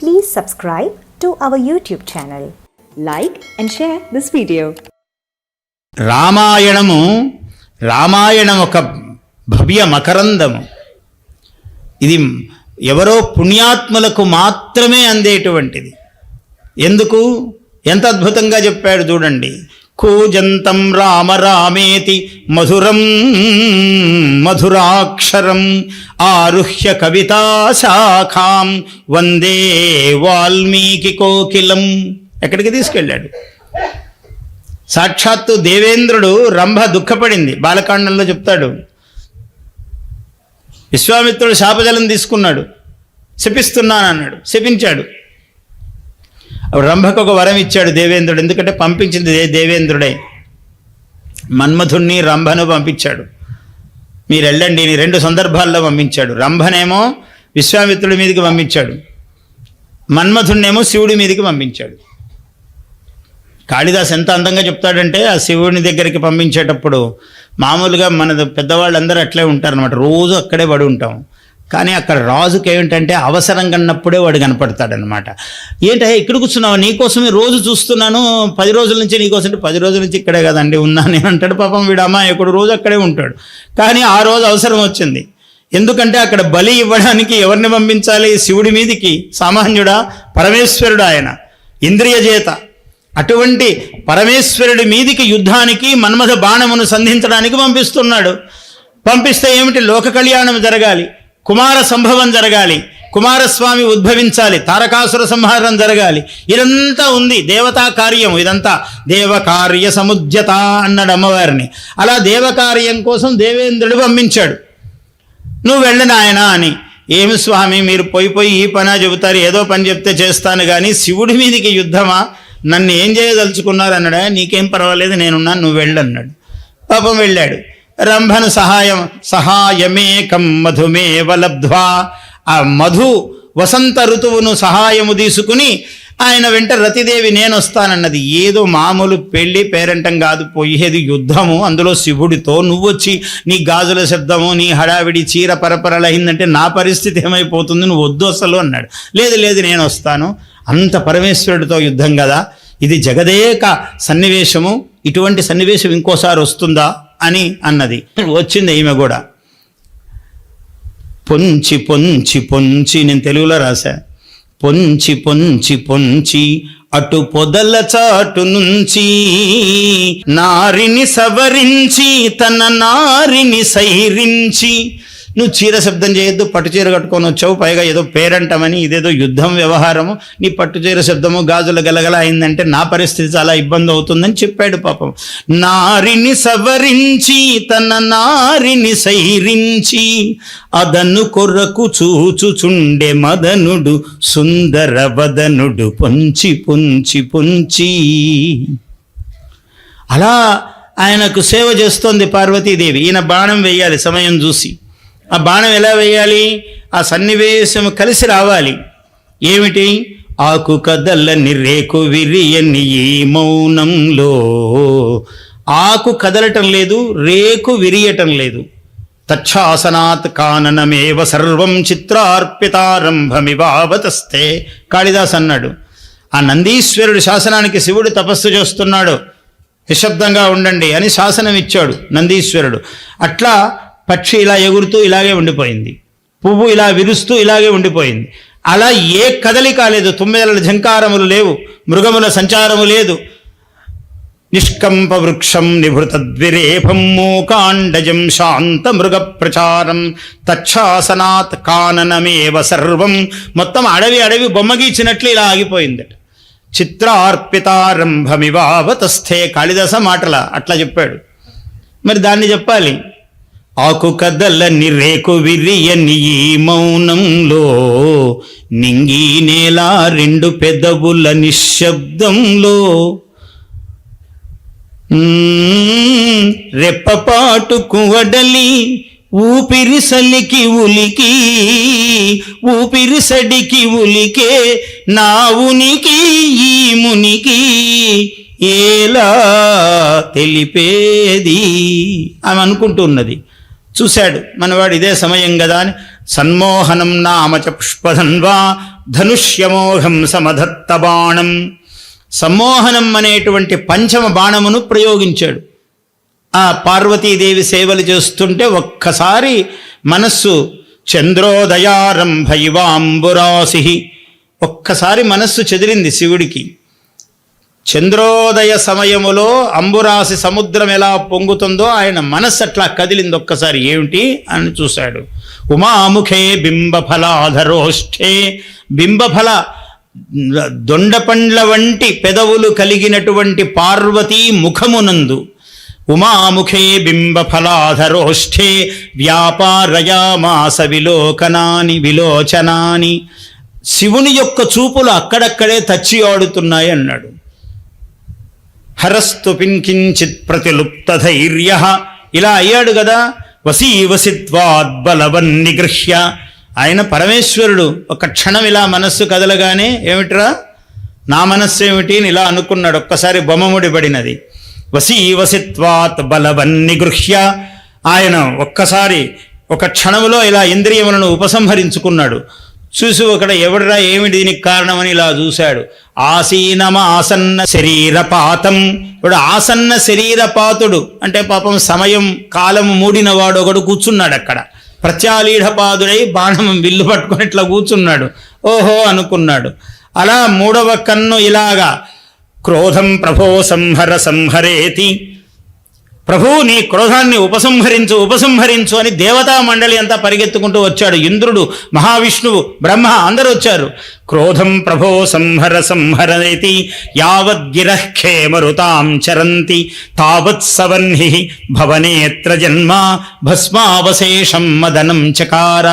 Please subscribe to our YouTube channel. Like and share this video. రామాయణము రామాయణం ఒక భవ్య మకరందము ఇది ఎవరో పుణ్యాత్ములకు మాత్రమే అందేటువంటిది ఎందుకు ఎంత అద్భుతంగా చెప్పాడు చూడండి కూజంతం రామ రామేతి మధురం మధురాక్షరం ఆరుహ్య కవితా శాఖాం వందే వాల్మీకి కోకిలం. ఎక్కడికి తీసుకెళ్ళాడు? సాక్షాత్తు దేవేంద్రుడు రంభ దుఃఖపడింది. బాలకాండంలో చెప్తాడు. విశ్వామిత్రుడు శాపజలం తీసుకున్నాడు. శపిస్తున్నాను అన్నాడు శపించాడు. రంభకు ఒక వరం ఇచ్చాడు దేవేంద్రుడు. ఎందుకంటే పంపించింది దేవేంద్రుడే. మన్మధుణ్ణి రంభను పంపించాడు. మీరు వెళ్ళండి రెండు సందర్భాల్లో పంపించాడు. రంభనేమో విశ్వామిత్రుడి మీదకి పంపించాడు. మన్మధుణ్ణేమో శివుడి మీదకి పంపించాడు. కాళిదాస్ ఎంత అందంగా చెప్తాడంటే ఆ శివుని దగ్గరికి పంపించేటప్పుడు మామూలుగా మన పెద్దవాళ్ళందరూ అట్లే ఉంటారనమాట రోజు అక్కడే పడి ఉంటాం. కానీ అక్కడ రాజుకి ఏమిటంటే అవసరం కన్నప్పుడే వాడు కనపడతాడనమాట. ఏంటో ఇక్కడ కూర్చున్నావు? నీకోసమే రోజు చూస్తున్నాను. పది రోజుల నుంచి నీకోసం పది రోజుల నుంచి ఇక్కడే కదండి ఉన్నా నేను అంటాడు పాపం వీడు అమ్మాయకుడు రోజు అక్కడే ఉంటాడు. కానీ ఆ రోజు అవసరం వచ్చింది. ఎందుకంటే అక్కడ బలి ఇవ్వడానికి ఎవరిని పంపించాలి? శివుడి మీదికి. సామాన్యుడా? పరమేశ్వరుడు ఆయన. ఇంద్రియజేత అటువంటి పరమేశ్వరుడి మీదికి యుద్ధానికి మన్మథ బాణమును సంధించడానికి పంపిస్తున్నాడు. పంపిస్తే ఏమిటి? లోక కళ్యాణం జరగాలి. కుమార సంభవం జరగాలి కుమారస్వామి ఉద్భవించాలి తారకాసుర సంహారం జరగాలి. ఇదంతా ఉంది దేవతా కార్యం ఇదంతా దేవకార్య సముద్యత అన్నాడు అమ్మవారిని. అలా దేవకార్యం కోసం దేవేంద్రుడు పంపించాడు. నువ్వు వెళ్ళి నాయనా అని. ఏమి స్వామి మీరు పోయి పోయి ఈ పనా చెబుతారు ఏదో పని చెప్తే చేస్తాను కానీ శివుడి మీదికి యుద్ధమా? నన్ను ఏం చేయదలుచుకున్నారు? అన్నాడా. నీకేం పర్వాలేదు నేనున్నాను నువ్వు వెళ్ళన్నాడు పాపం వెళ్ళాడు. రంభను సహాయం సహాయమేకం మధుమేవ లబ్ధ్వా. ఆ మధు వసంత ఋతువును సహాయము తీసుకుని ఆయన వెంట రతిదేవి నేను వస్తానన్నది ఏదో మామూలు పెళ్ళి పేరంటం కాదు పోయేది యుద్ధము. అందులో శివుడితో నువ్వు వచ్చి నీ గాజుల శబ్దము నీ హడావిడి చీర పరపరలైందంటే నా పరిస్థితి ఏమైపోతుంది? నువ్వు వద్దు అసలు అన్నాడు. లేదు లేదు నేను వస్తాను అంత పరమేశ్వరుడితో యుద్ధం కదా. ఇది జగదేక సన్నివేశము. ఇటువంటి సన్నివేశం ఇంకోసారి వస్తుందా? అని అన్నది. వచ్చింది ఈమె కూడా. పొంచి పొంచి పొంచి నేను తెలుగులో రాశా. పొంచి పొంచి పొంచి అటు పొదల చాటు నుంచి నారిని సవరించి తన నారిని సైరించి నువ్వు చీర శబ్దం చేయొద్దు పట్టు చీర కట్టుకొని వచ్చావు పైగా ఏదో పేరంటమని ఇదేదో యుద్ధం వ్యవహారము నీ పట్టు చీర శబ్దము గాజుల గలగల అయిందంటే నా పరిస్థితి చాలా ఇబ్బంది అవుతుందని చెప్పాడు పాపం. నారిని సవరించి తన నారిని సైరించి అదను కొరకు చూచుచుండే మదనుడు సుందర వదనుడు పొంచి పొంచి పొంచి. అలా ఆయనకు సేవ చేస్తోంది పార్వతీదేవి. ఈయన బాణం వేయాలి సమయం చూసి. ఆ బాణం ఎలా వేయాలి? ఆ సన్నివేశం కలిసి రావాలి. ఏమిటి? ఆకు కదలని రేకు విరియని ఈ మౌనంలో. ఆకు కదలటం లేదు రేకు విరియటం లేదు. తచ్చాసనాత్ కాననమేవ సర్వం చిత్రార్పితారంభమివావతస్తే. కాళిదాస్ అన్నాడు. ఆ నందీశ్వరుడు శాసనానికి శివుడు తపస్సు చేస్తున్నాడు. నిశ్శబ్దంగా ఉండండి అని శాసనం ఇచ్చాడు నందీశ్వరుడు. అట్లా పక్షి ఇలా ఎగురుతూ ఇలాగే ఉండిపోయింది. పువ్వు ఇలా విరుస్తూ ఇలాగే ఉండిపోయింది. అలా ఏ కదలి కాలేదు. తుమ్మెదల ఝంకారములు లేవు. మృగముల సంచారము లేదు. నిష్కంప వృక్షం నిభృతద్విరేఫం మూకాండజం శాంత మృగ ప్రచారం తచ్ఛాసనాత్ కాననమేవ సర్వం. మొత్తం అడవి అడవి బొమ్మ గీచినట్లు ఇలా ఆగిపోయిందట. చిత్రార్పితారంభమివావతస్థే కాళిదాస మాటల అట్లా చెప్పాడు. మరి దాన్ని చెప్పాలి. ఆకు కదలని రేకు విరియని ఈ మౌనంలో నింగి నేల రెండు పెదవుల నిశ్శబ్దంలో. రెప్పపాటు కువడలి ఊపిరి సలికి ఉలికి ఊపిరి సడికి ఉలికే నా ఉనికి ఈ మునికి ఏలా తెలిపేది? అని అనుకుంటున్నది చూశాడు. మనవాడు ఇదే సమయం కదా అని. సన్మోహనం నామ చ పుష్పధన్వా ధనుష్యమోహం సమధత్త బాణం సమ్మోహనం అనేటువంటి పంచమ బాణమును ప్రయోగించాడు. ఆ పార్వతీదేవి సేవలు చేస్తుంటే ఒక్కసారి మనస్సు చంద్రోదయారంభ ఇవాంబురాసి ఒక్కసారి మనస్సు చెదిరింది శివుడికి. చంద్రోదయ సమయములో అంబురాసి సముద్రం ఎలా పొంగుతుందో ఆయన మనస్సు అట్లా కదిలింది ఒక్కసారి ఏమిటి అని చూశాడు. ఉమాముఖే బింబఫలాధరోష్ఠే. బింబఫల దొండపండ్ల వంటి పెదవులు కలిగినటువంటి పార్వతీ ముఖమునందు. ఉమాముఖే బింబఫలాధరోష్ఠే. వ్యాపారయామాస విలోకనాని విలోచనాని. శివుని యొక్క చూపులు అక్కడక్కడే తచ్చి ఆడుతున్నాయి అన్నాడు. హరస్తు పింకించిత్ ప్రతిలుప్త ధైర్య ఇలా అయ్యాడు కదా వసీవసిత్వాద్బలవన్ నిగృహ్య. ఆయన పరమేశ్వరుడు. ఒక క్షణం ఇలా మనస్సు కదలగానే ఏమిట్రా? నా మనస్సు ఏమిటి అని ఇలా అనుకున్నాడు. ఒక్కసారి బొమ్మముడి పడినది వసీవసిత్వాత్ బలవన్ నిగృహ్య. ఆయన ఒక్కసారి ఒక క్షణంలో ఇలా ఇంద్రియములను ఉపసంహరించుకున్నాడు. చూసి ఒకడ ఎవడరా? ఏమిటి దీనికి కారణమని? ఇలా చూశాడు. ఆసీనమ ఆసన్న శరీరపాతం. ఇప్పుడు ఆసన్న శరీరపాతుడు అంటే పాపం సమయం కాలం మూడిన వాడు ఒకడు కూర్చున్నాడు అక్కడ. ప్రత్యాలీఢపాదుడై బాణం విల్లు పట్టుకుని ఇట్లా కూర్చున్నాడు. ఓహో అనుకున్నాడు. అలా మూడవ కన్ను ఇలాగా క్రోధం ప్రభో సంహర సంహరేతి. ప్రభు నీ క్రోధాన్ని ఉపసంహరించు ఉపసంహరించు అని దేవతా మండలి అంతా పరిగెత్తుకుంటూ వచ్చాడు. ఇంద్రుడు మహావిష్ణువు బ్రహ్మ అందరూ వచ్చారు. క్రోధం ప్రభో సంహర సంహరనేతి యావద్గిరః మరుతాం చరంతి తావత్ సవన్హి భవనేత్ర జన్మ భస్మావశేషం మదనం చకార.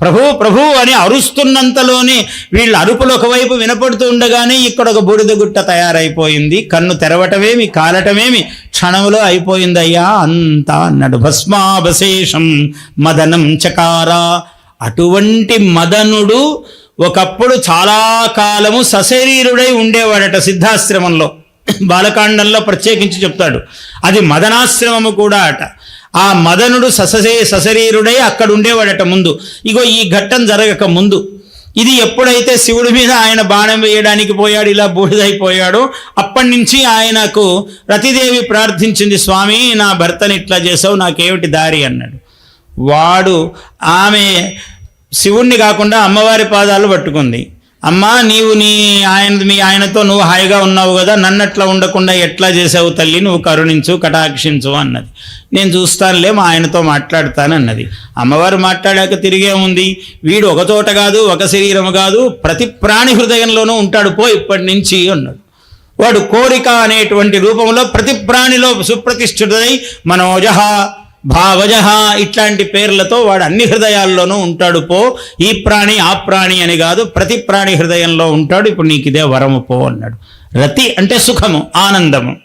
ప్రభు ప్రభు అని అరుస్తున్నంతలోనే వీళ్ళ అరుపులు ఒకవైపు వినపడుతూ ఉండగానే ఇక్కడ ఒక బూడిద గుట్ట తయారైపోయింది. కన్ను తెరవటమేమి కాలటమేమి క్షణంలో అయిపోయిందయ్యా అంతా అన్నాడు. భస్మావశేషం మదనం చకారా. అటువంటి మదనుడు ఒకప్పుడు చాలా కాలము సశరీరుడై ఉండేవాడట సిద్ధాశ్రమంలో. బాలకాండంలో ప్రత్యేకించి చెప్తాడు. అది మదనాశ్రమము కూడా అట. ఆ మదనుడు సససే సశరీరుడై అక్కడ ఉండేవాడట ముందు. ఇగో ఈ ఘట్టం జరగక ముందు. ఇది ఎప్పుడైతే శివుడి మీద ఆయన బాణం వేయడానికి పోయాడు ఇలా బూడిదైపోయాడో అప్పటి నుంచి ఆయనకు రతిదేవి ప్రార్థించింది స్వామి నా భర్తని ఇట్లా చేసావు నాకేమిటి దారి? అన్నాడు. వాడు ఆమె శివుణ్ణి కాకుండా అమ్మవారి పాదాలు పట్టుకుంది. అమ్మా నీవు నీ ఆయన మీ ఆయనతో నువ్వు హాయిగా ఉన్నావు కదా నన్ను అట్లా ఉండకుండా ఎట్లా చేసావు తల్లి? నువ్వు కరుణించు కటాక్షించు అన్నది. నేను చూస్తానులే మా ఆయనతో మాట్లాడతాను అన్నది అమ్మవారు మాట్లాడాక తిరిగే ఉంది వీడు ఒక చోట కాదు ఒక శరీరము కాదు ప్రతి ప్రాణి హృదయంలోనూ ఉంటాడు పో ఇప్పటి నుంచి అన్నాడు. వాడు కోరిక అనేటువంటి రూపంలో ప్రతి ప్రాణిలో సుప్రతిష్ఠుడై మనోజహ భావజహ ఇట్లాంటి పేర్లతో వాడు అన్ని హృదయాల్లోనూ ఉంటాడు పో. ఈ ప్రాణి ఆ ప్రాణి అని కాదు ప్రతి ప్రాణి హృదయంలో ఉంటాడు. ఇప్పుడు నీకు ఇదే వరము పో అన్నాడు. రతి అంటే సుఖము ఆనందము.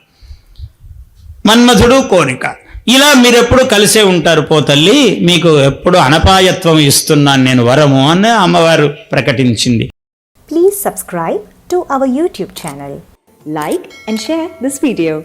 మన్మధుడు కోరిక. ఇలా మీరెప్పుడు కలిసే ఉంటారు పో తల్లి. మీకు ఎప్పుడు అనపాయత్వం ఇస్తున్నాను నేను వరము అని అమ్మవారు ప్రకటించింది. Please subscribe to our YouTube channel like and share this video